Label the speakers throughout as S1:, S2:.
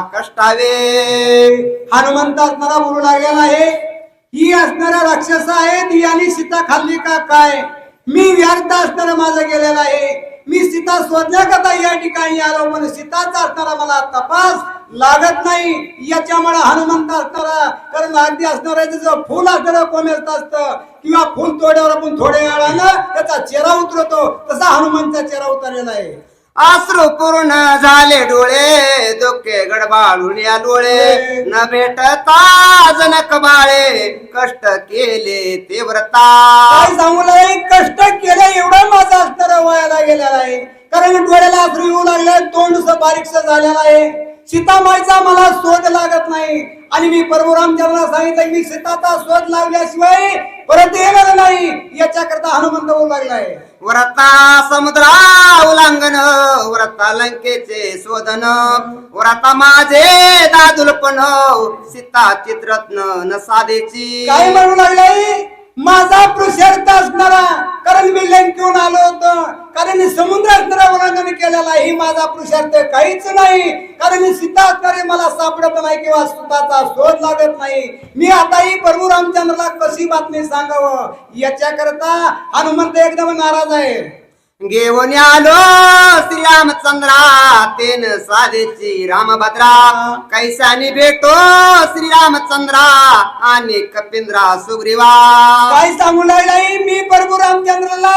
S1: कष्टावे.
S2: हनुमंत असणारा बोलू लागलेला आहे. ही असणारा राक्षस आहेत ती सीता खाल्ली का काय? मी व्यर्थ असणारा माझा गेलेला आहे. मी सीता शोधण्याकरता या ठिकाणी आलो? पण सीताचा असणारा मला तपास लागत नाही. याच्यामुळे हनुमंत असणारा कारण अगदी असणारा जसं फुल असणारा कोमेस्त असतं किंवा फुल तोड्यावर आपण थोड्या वेळानं त्याचा चेहरा उतरतो तसा हनुमंतचा चेहरा उतरलेला आहे.
S1: आश्रू पूर्ण झाले डोळे दुःखे गडबाळून या डोळे. न भेटता जनक बाळे कष्ट केले ते व्रता.
S2: काय सांगू लागले कष्ट केले एवढं माझं असणार वयाला गेलेला आहे. कारण डोळ्याला आश्रू येऊ लागले तोंड बारीकस झालेला आहे. सीतामाईचा मला शोध लागत नाही. आणि मी परशुरामचंद्राला सांगितलं की मी सीताचा शोध लावल्याशिवाय याच्याकरता हनुमंत होऊ लागलाय
S1: व्रता समुद्रा उल्लंघन व्रता लंकेचे शोधन व्रता माझे दादुलपण सीता चित्रत्न न साधेची
S2: काय म्हणू लागलाय? माझा पुरुषार्थ असणारा कारण मी लंकेहून आलो होतो. कारण समुद्र केलेला ही माझा पुरुषार्थ काहीच नाही. कारण मी सीता असणारे मला सापडत नाही किंवा सुताचा शोध लागत नाही. मी आताही प्रभू रामचंद्रला कशी बातमी सांगावं? याच्याकरता हनुमंत एकदम नाराज आहे.
S1: घेऊन आलो श्रीरामचंद्रा तेन साधेची रामभद्रा. कैसानी भेटो श्रीरामचंद्रा आणि कपिंद्रा सुग्रीवा
S2: काय सांगू लागलाय? मी प्रभू रामचंद्रला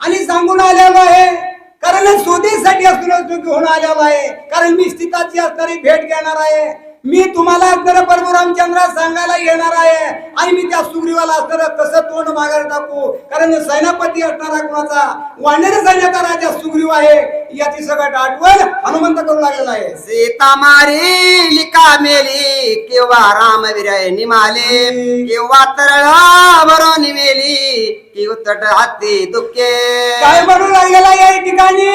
S2: आणि सांगून आलेलो आहे. कारण शोधेसाठी असणार होऊन आलेला आहे. कारण मी स्थिताची असणारी भेट घेणार आहे. मी तुम्हाला असणार प्रभू रामचंद्र सांगायला येणार आहे. आणि मी त्या सुग्रीवाला असणार कसं तोंड मागायला टाकू. कारण सेनापती असणारा कुणाचा? वाणेर सैन्याचा राजा सुग्रीव आहे. याची सगळं आठवण हनुमंत करू लागलेला आहे.
S1: सीता मारी लिका मेली किंवा रामवीर निमाले किंवा तरळ भरून मेली कि उतट हाती दुःखे.
S2: काय म्हणू लागलेला या ठिकाणी?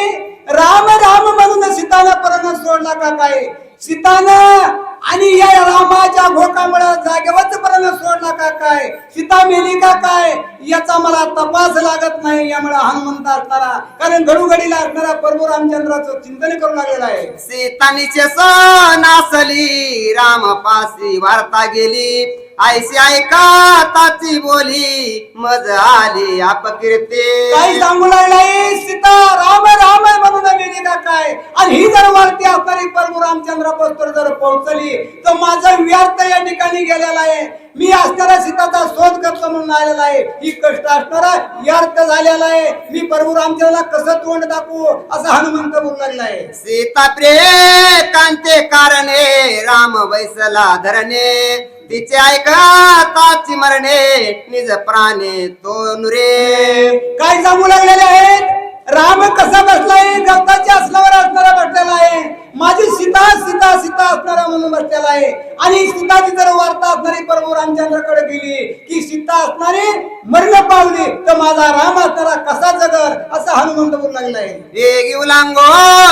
S2: राम राम म्हणून सीतानं परण सोडला का काय? सीतानं आणि या रामाच्या भोकामुळे जागेवरच परण सोडला का काय? सीता मेली का काय? याचा मला तपास लागत नाही यामुळे हनुमंत असणारा कारण घडूघडीला असणारा प्रभू रामचंद्राचं चिंतन करू लागलेला आहे.
S1: सीतानीचे नासली राम पासी वार्ता गेली. ऐशी ऐका ताची बोली मज आली अपकीर्ती
S2: काय सांगू लागलाय सीता राम राम म्हणून मेली का काय आणि ही जर वार्ती असणारी प्रभू रामचंद्र पस्तर जर पोहोचली तर माझं व्यर्थ या ठिकाणी गेलेला आहे. मी असणारा सीताचा शोध करतो म्हणून आलेला आहे. ही कष्ट असणारा व्यर्थ झालेला आहे. मी प्रभू रामचंद्रला कसं तोंड दाखवू असं हनुमंत बोलू लागला आहे.
S1: सीता प्रे कांते कारणे राम बैसला धरणे. तिचे ऐका ताची मरणे निज प्राणे तो नुरे
S2: काय सांगू लागलेले आहेत? राम कसा बसलाय? गवताच्या असल्यावर असणारा बसलेला आहे. माझी सीता सीता सीता असणारा म्हणून बसलेला आहे. आणि सीताची जर वार्ता असणारी प्रभू रामचंद्राकडे गेली की सीता असणारी मरण पावली तर माझा राम असणारा कसा जगर असं हनुमंत बोलू लागला आहे.
S1: वेगी उलांगो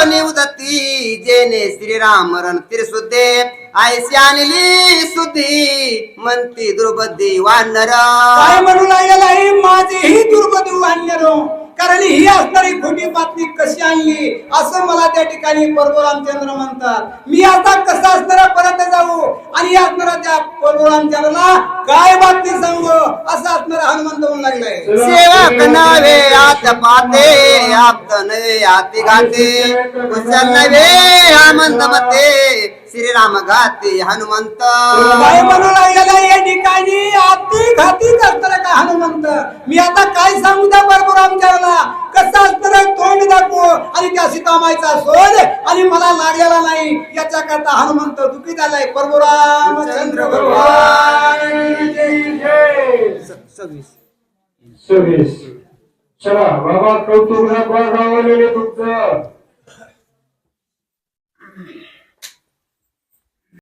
S1: निवदती जेने श्रीराम रण तिरसुद्धे आयसी आणली सुद्धी म्हणती द्रुपदी वानर.
S2: काय म्हणू लागलेला आहे? माझीही दुर्गती आणलेलो कारण ही असणारी खोटी बातमी कशी आणली? असं मला त्या ठिकाणी प्रभू रामचंद्र म्हणतात. मी आता कसा असणारा परत जाऊ. आणि या असणारा त्या प्रभू रामचंद्रला काय बातमी सांगू? असं असणारा हनुमंत म्हणू लागलाय
S1: सेवक नव्हे आत पाते आप्त नव्हे आती घाते कुशल नव्हे आमंद मते. श्रीराम घाते हनुमंत.
S2: काय म्हणू लागलेला या ठिकाणी. आती घातीच असणार का हनुमंत मी आता काय सांगू त्या प्रभू रामचंद्रला कसा असताना तोंड दाखव. आणि त्या सीतामाईचा शोध आणि मला लागलेला नाही. याच्या करता हनुमंत दुखी झालाय प्रभू चंद्र भगवान.
S3: सव्वीस. चला बाबा कौतुक दाखवा गावलेले तुमचं.